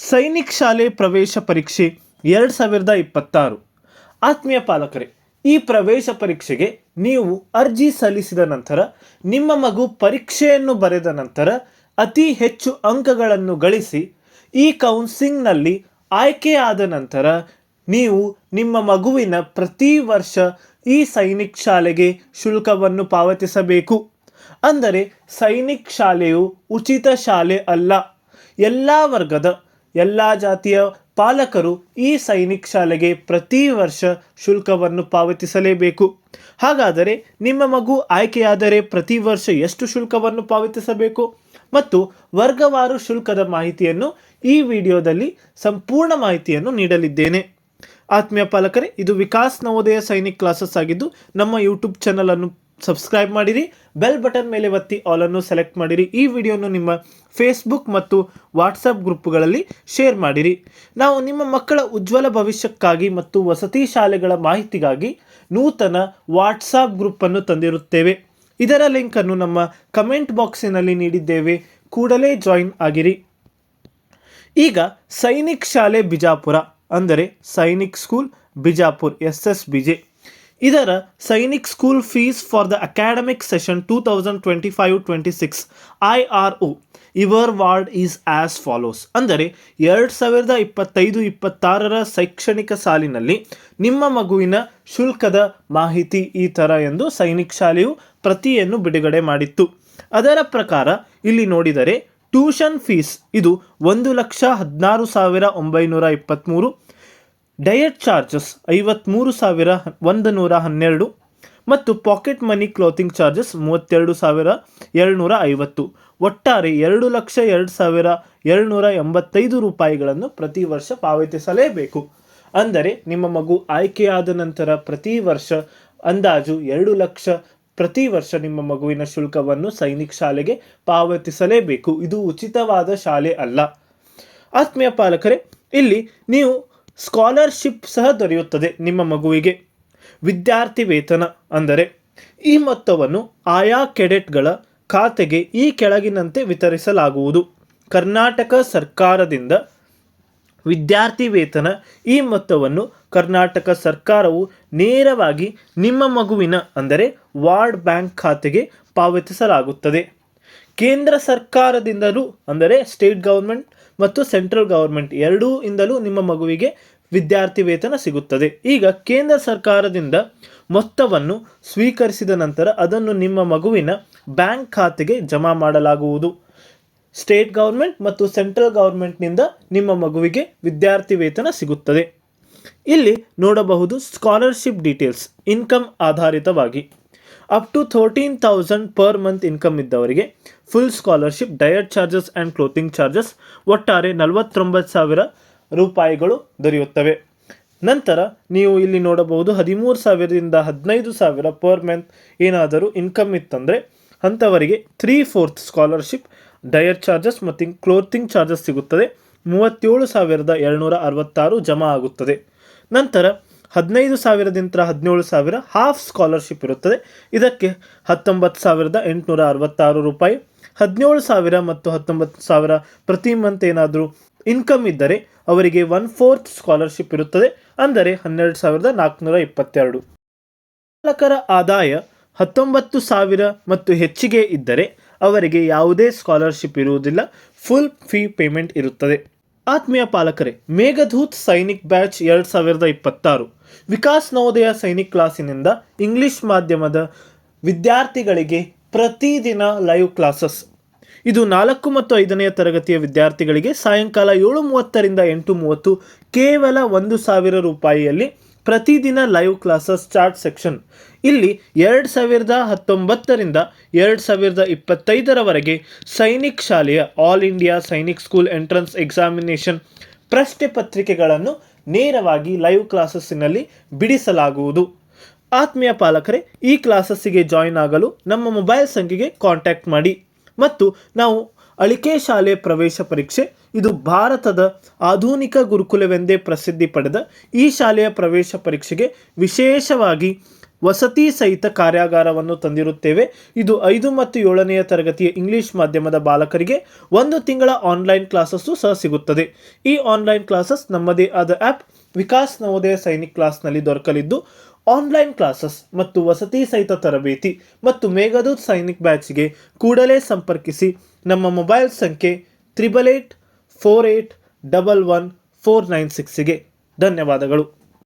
ಸೈನಿಕ್ ಶಾಲೆ ಪ್ರವೇಶ ಪರೀಕ್ಷೆ ಎರಡು ಸಾವಿರದ ಇಪ್ಪತ್ತಾರು. ಆತ್ಮೀಯ ಪಾಲಕರೇ, ಈ ಪ್ರವೇಶ ಪರೀಕ್ಷೆಗೆ ನೀವು ಅರ್ಜಿ ಸಲ್ಲಿಸಿದ ನಂತರ, ನಿಮ್ಮ ಮಗು ಪರೀಕ್ಷೆಯನ್ನು ಬರೆದ ನಂತರ ಅತಿ ಹೆಚ್ಚು ಅಂಕಗಳನ್ನು ಗಳಿಸಿ ಈ ಕೌನ್ಸಿಲಿಂಗ್ನಲ್ಲಿ ಆಯ್ಕೆಯಾದ ನಂತರ ನೀವು ನಿಮ್ಮ ಮಗುವಿನ ಪ್ರತಿ ವರ್ಷ ಈ ಸೈನಿಕ್ ಶಾಲೆಗೆ ಶುಲ್ಕವನ್ನು ಪಾವತಿಸಬೇಕು. ಅಂದರೆ ಸೈನಿಕ್ ಶಾಲೆಯು ಉಚಿತ ಶಾಲೆ ಅಲ್ಲ, ಎಲ್ಲ ವರ್ಗದ ಎಲ್ಲ ಜಾತಿಯ ಪಾಲಕರು ಈ ಸೈನಿಕ್ ಶಾಲೆಗೆ ಪ್ರತಿ ವರ್ಷ ಶುಲ್ಕವನ್ನು ಪಾವತಿಸಲೇಬೇಕು. ಹಾಗಾದರೆ ನಿಮ್ಮ ಮಗು ಆಯ್ಕೆಯಾದರೆ ಪ್ರತಿ ವರ್ಷ ಎಷ್ಟು ಶುಲ್ಕವನ್ನು ಪಾವತಿಸಬೇಕು? ಮತ್ತು ವರ್ಗವಾರು ಶುಲ್ಕದ ಮಾಹಿತಿಯನ್ನು ಈ ವಿಡಿಯೋದಲ್ಲಿ ಸಂಪೂರ್ಣ ಮಾಹಿತಿಯನ್ನು ನೀಡಲಿದ್ದೇನೆ. ಆತ್ಮೀಯ ಪಾಲಕರೇ, ಇದು ವಿಕಾಸ್ ನವೋದಯ ಸೈನಿಕ್ ಕ್ಲಾಸಸ್ ಆಗಿದ್ದು, ನಮ್ಮ ಯೂಟ್ಯೂಬ್ ಚಾನಲ್ ಅನ್ನು ಸಬ್ಸ್ಕ್ರೈಬ್ ಮಾಡಿರಿ, ಬೆಲ್ ಬಟನ್ ಮೇಲೆ ಒತ್ತಿ ಆಲನ್ನು ಸೆಲೆಕ್ಟ್ ಮಾಡಿರಿ. ಈ ವಿಡಿಯೋನು ನಿಮ್ಮ ಫೇಸ್ಬುಕ್ ಮತ್ತು ವಾಟ್ಸಪ್ ಗ್ರೂಪ್ಗಳಲ್ಲಿ ಶೇರ್ ಮಾಡಿರಿ. ನಾವು ನಿಮ್ಮ ಮಕ್ಕಳ ಉಜ್ವಲ ಭವಿಷ್ಯಕ್ಕಾಗಿ ಮತ್ತು ವಸತಿ ಶಾಲೆಗಳ ಮಾಹಿತಿಗಾಗಿ ನೂತನ ವಾಟ್ಸಾಪ್ ಗ್ರೂಪನ್ನು ತಂದಿರುತ್ತೇವೆ. ಇದರ ಲಿಂಕನ್ನು ನಮ್ಮ ಕಮೆಂಟ್ ಬಾಕ್ಸಿನಲ್ಲಿ ನೀಡಿದ್ದೇವೆ. ಕೂಡಲೇ ಜಾಯಿನ್ ಆಗಿರಿ. ಈಗ ಸೈನಿಕ್ ಶಾಲೆ ಬಿಜಾಪುರ, ಅಂದರೆ Sainik school Bijapur S S B J ಇದರ Sainik school fees for the academic session two thousand twenty five twenty six I R O ever ward is as follows. ಅಂದರೆ ಎರಡು ಸಾವಿರದ ಇಪ್ಪತ್ತೈದು ಇಪ್ಪತ್ತಾರರ ಶೈಕ್ಷಣಿಕ ಸಾಲಿನಲ್ಲಿ ನಿಮ್ಮ ಮಗುವಿನ ಶುಲ್ಕದ ಮಾಹಿತಿ ಈ ಥರ ಎಂದು ಸೈನಿಕ್ ಶಾಲೆಯು ಪ್ರತಿಯನ್ನು ಬಿಡುಗಡೆ ಮಾಡಿತ್ತು. ಅದರ ಪ್ರಕಾರ ಇಲ್ಲಿ ನೋಡಿದರೆ, ಟ್ಯೂಷನ್ ಫೀಸ್ ಇದು ಒಂದು ಲಕ್ಷ ಹದಿನಾರು ಸಾವಿರ ಒಂಬೈನೂರ ಇಪ್ಪತ್ತ್ಮೂರು ಡಯಟ್ ಚಾರ್ಜಸ್ ಐವತ್ತ್ಮೂರು ಸಾವಿರ ಒಂದು ನೂರ ಹನ್ನೆರಡು ಮತ್ತು ಪಾಕೆಟ್ ಮನಿ ಕ್ಲೋತಿಂಗ್ ಚಾರ್ಜಸ್ ಮೂವತ್ತೆರಡು ಸಾವಿರ ಏಳ್ನೂರ ಐವತ್ತು. ಒಟ್ಟಾರೆ ಎರಡು ಲಕ್ಷ ಎರಡು ಸಾವಿರ ಏಳ್ನೂರ ಎಂಬತ್ತೈದು ರೂಪಾಯಿಗಳನ್ನು ಪ್ರತಿ ವರ್ಷ ಪಾವತಿಸಲೇಬೇಕು. ಅಂದರೆ ನಿಮ್ಮ ಮಗು ಆಯ್ಕೆಯಾದ ನಂತರ ಪ್ರತಿ ವರ್ಷ ಅಂದಾಜು ಎರಡು ಲಕ್ಷ ಪ್ರತಿ ವರ್ಷ ನಿಮ್ಮ ಮಗುವಿನ ಶುಲ್ಕವನ್ನು ಸೈನಿಕ್ ಶಾಲೆಗೆ ಪಾವತಿಸಲೇಬೇಕು. ಇದು ಉಚಿತವಾದ ಶಾಲೆ ಅಲ್ಲ. ಆತ್ಮೀಯ ಪಾಲಕರೇ, ಇಲ್ಲಿ ನೀವು ಸ್ಕಾಲರ್ಶಿಪ್ ಸಹ ದೊರೆಯುತ್ತದೆ ನಿಮ್ಮ ಮಗುವಿಗೆ. ವಿದ್ಯಾರ್ಥಿ ವೇತನ ಅಂದರೆ ಈ ಮೊತ್ತವನ್ನು ಆಯಾ ಕೆಡೆಟ್ಗಳ ಖಾತೆಗೆ ಈ ಕೆಳಗಿನಂತೆ ವಿತರಿಸಲಾಗುವುದು. ಕರ್ನಾಟಕ ಸರ್ಕಾರದಿಂದ ವಿದ್ಯಾರ್ಥಿ ವೇತನ ಈ ಮೊತ್ತವನ್ನು ಕರ್ನಾಟಕ ಸರ್ಕಾರವು ನೇರವಾಗಿ ನಿಮ್ಮ ಮಗುವಿನ ಅಂದರೆ ವಾರ್ಡ್ ಬ್ಯಾಂಕ್ ಖಾತೆಗೆ ಪಾವತಿಸಲಾಗುತ್ತದೆ. ಕೇಂದ್ರ ಸರ್ಕಾರದಿಂದಲೂ ಅಂದರೆ ಸ್ಟೇಟ್ ಗೌರ್ಮೆಂಟ್ ಮತ್ತು ಸೆಂಟ್ರಲ್ ಗೌರ್ಮೆಂಟ್ ಎರಡೂ ಇಂದಲೂ ನಿಮ್ಮ ಮಗುವಿಗೆ ವಿದ್ಯಾರ್ಥಿ ವೇತನ ಸಿಗುತ್ತದೆ. ಈಗ ಕೇಂದ್ರ ಸರ್ಕಾರದಿಂದ ಮೊತ್ತವನ್ನು ಸ್ವೀಕರಿಸಿದ ನಂತರ ಅದನ್ನು ನಿಮ್ಮ ಮಗುವಿನ ಬ್ಯಾಂಕ್ ಖಾತೆಗೆ ಜಮಾ ಮಾಡಲಾಗುವುದು. ಸ್ಟೇಟ್ ಗೌರ್ಮೆಂಟ್ ಮತ್ತು ಸೆಂಟ್ರಲ್ ಗೌರ್ಮೆಂಟ್ನಿಂದ ನಿಮ್ಮ ಮಗುವಿಗೆ ವಿದ್ಯಾರ್ಥಿ ವೇತನ ಸಿಗುತ್ತದೆ. ಇಲ್ಲಿ ನೋಡಬಹುದು ಸ್ಕಾಲರ್ಶಿಪ್ ಡೀಟೇಲ್ಸ್, ಇನ್ಕಮ್ ಆಧಾರಿತವಾಗಿ. Up to thirteen thousand per month income ಇದ್ದವರಿಗೆ full scholarship, diet charges and clothing charges, ಒಟ್ಟಾರೆ ನಲವತ್ತೊಂಬತ್ತು ಸಾವಿರ ರೂಪಾಯಿಗಳು ದೊರೆಯುತ್ತವೆ. ನಂತರ ನೀವು ಇಲ್ಲಿ ನೋಡಬಹುದು ಹದಿಮೂರು ಸಾವಿರದಿಂದ ಹದಿನೈದು ಸಾವಿರ ಪರ್ ಮಂತ್ ಏನಾದರೂ ಇನ್ಕಮ್ ಇತ್ತಂದರೆ ಅಂಥವರಿಗೆ three fourth scholarship diet charges ಮತ್ತು ಕ್ಲೋತಿಂಗ್ ಚಾರ್ಜಸ್ ಸಿಗುತ್ತದೆ. ಮೂವತ್ತೇಳು ಸಾವಿರದ ಏಳ್ನೂರ ಅರವತ್ತಾರು ಜಮಾ ಆಗುತ್ತದೆ. ನಂತರ ಹದಿನೈದು ಸಾವಿರದಿಂದ ಹದಿನೇಳು ಸಾವಿರ ಹಾಫ್ ಸ್ಕಾಲರ್ಶಿಪ್ ಇರುತ್ತದೆ. ಇದಕ್ಕೆ ಹತ್ತೊಂಬತ್ತು ಸಾವಿರದ ಎಂಟುನೂರ ಅರವತ್ತಾರು ರೂಪಾಯಿ. ಹದಿನೇಳು ಸಾವಿರ ಮತ್ತು ಹತ್ತೊಂಬತ್ತು ಸಾವಿರ ಪ್ರತಿ ಮಂತ್ ಏನಾದರೂ ಇನ್ಕಮ್ ಇದ್ದರೆ ಅವರಿಗೆ ಒನ್ ಫೋರ್ತ್ ಸ್ಕಾಲರ್ಶಿಪ್ ಇರುತ್ತದೆ. ಅಂದರೆ ಹನ್ನೆರಡು ಸಾವಿರದ ನಾಲ್ಕುನೂರ ಇಪ್ಪತ್ತೆರಡು. ಪಾಲಕರ ಆದಾಯ ಹತ್ತೊಂಬತ್ತು ಸಾವಿರ ಮತ್ತು ಹೆಚ್ಚಿಗೆ ಇದ್ದರೆ ಅವರಿಗೆ ಯಾವುದೇ ಸ್ಕಾಲರ್ಶಿಪ್ ಇರುವುದಿಲ್ಲ. ಫುಲ್ ಫೀ ಪೇಮೆಂಟ್ ಇರುತ್ತದೆ. ಆತ್ಮೀಯ ಪಾಲಕರೇ ಮೇಘಧೂತ್ ಸೈನಿಕ್ ಬ್ಯಾಚ್ ಎರಡು ಸಾವಿರದ ಇಪ್ಪತ್ತಾರು. ವಿಕಾಸ್ ನವೋದಯ ಸೈನಿಕ್ ಕ್ಲಾಸಿನಿಂದ ಇಂಗ್ಲಿಷ್ ಮಾಧ್ಯಮದ ವಿದ್ಯಾರ್ಥಿಗಳಿಗೆ ಪ್ರತಿದಿನ ಲೈವ್ ಕ್ಲಾಸಸ್ ಇದು ನಾಲ್ಕು ಮತ್ತು ಐದನೆಯ ತರಗತಿಯ ವಿದ್ಯಾರ್ಥಿಗಳಿಗೆ ಸಾಯಂಕಾಲ ಏಳು ಮೂವತ್ತರಿಂದ ಎಂಟು ಮೂವತ್ತು ಕೇವಲ ಒಂದು ಸಾವಿರ ರೂಪಾಯಿಯಲ್ಲಿ ಪ್ರತಿದಿನ ಲೈವ್ ಕ್ಲಾಸಸ್ ಚಾರ್ಟ್ ಸೆಕ್ಷನ್ ಇಲ್ಲಿ ಎರಡು ಸಾವಿರದ ಹತ್ತೊಂಬತ್ತರಿಂದ ಎರಡು ಸಾವಿರದ ಇಪ್ಪತ್ತೈದರವರೆಗೆ ಸೈನಿಕ್ ಶಾಲೆಯ all India Sainik school entrance examination ಪ್ರಶ್ನೆ ಪತ್ರಿಕೆಗಳನ್ನು ನೇರವಾಗಿ ಲೈವ್ ಕ್ಲಾಸಸ್ಸಿನಲ್ಲಿ ಬಿಡಿಸಲಾಗುವುದು. ಆತ್ಮೀಯ ಪಾಲಕರೇ, ಈ ಕ್ಲಾಸಸ್ಸಿಗೆ ಜಾಯಿನ್ ಆಗಲು ನಮ್ಮ ಮೊಬೈಲ್ ಸಂಖ್ಯೆಗೆ ಕಾಂಟ್ಯಾಕ್ಟ್ ಮಾಡಿ. ಮತ್ತು ನಾವು ಅಳಿಕೆ ಶಾಲೆ ಪ್ರವೇಶ ಪರೀಕ್ಷೆ, ಇದು ಭಾರತದ ಆಧುನಿಕ ಗುರುಕುಲವೆಂದೇ ಪ್ರಸಿದ್ಧಿ ಪಡೆದ ಈ ಶಾಲೆಯ ಪ್ರವೇಶ ಪರೀಕ್ಷೆಗೆ ವಿಶೇಷವಾಗಿ ವಸತಿ ಸಹಿತ ಕಾರ್ಯಾಗಾರವನ್ನು ತಂದಿರುತ್ತೇವೆ. ಇದು ಐದು ಮತ್ತು ಏಳನೆಯ ತರಗತಿಯ ಇಂಗ್ಲಿಷ್ ಮಾಧ್ಯಮದ ಬಾಲಕರಿಗೆ ಒಂದು ತಿಂಗಳ ಆನ್ಲೈನ್ ಕ್ಲಾಸಸ್ಸು ಸಹ ಸಿಗುತ್ತದೆ. ಈ ಆನ್ಲೈನ್ ಕ್ಲಾಸಸ್ ನಮ್ಮದೇ ಆದ ಆ್ಯಪ್ ವಿಕಾಸ್ ನವೋದಯ ಸೈನಿಕ್ ಕ್ಲಾಸ್ನಲ್ಲಿ ದೊರಕಲಿದ್ದು ಆನ್ಲೈನ್ ಕ್ಲಾಸಸ್ ಮತ್ತು ವಸತಿ ಸಹಿತ ತರಬೇತಿ ಮತ್ತು ಮೇಘದೂತ್ ಸೈನಿಕ್ ಬ್ಯಾಚ್ಗೆ ಕೂಡಲೇ ಸಂಪರ್ಕಿಸಿ ನಮ್ಮ ಮೊಬೈಲ್ ಸಂಖ್ಯೆ triple eight four eight double one four nine ಸಿಕ್ಸಿಗೆ ಧನ್ಯವಾದಗಳು.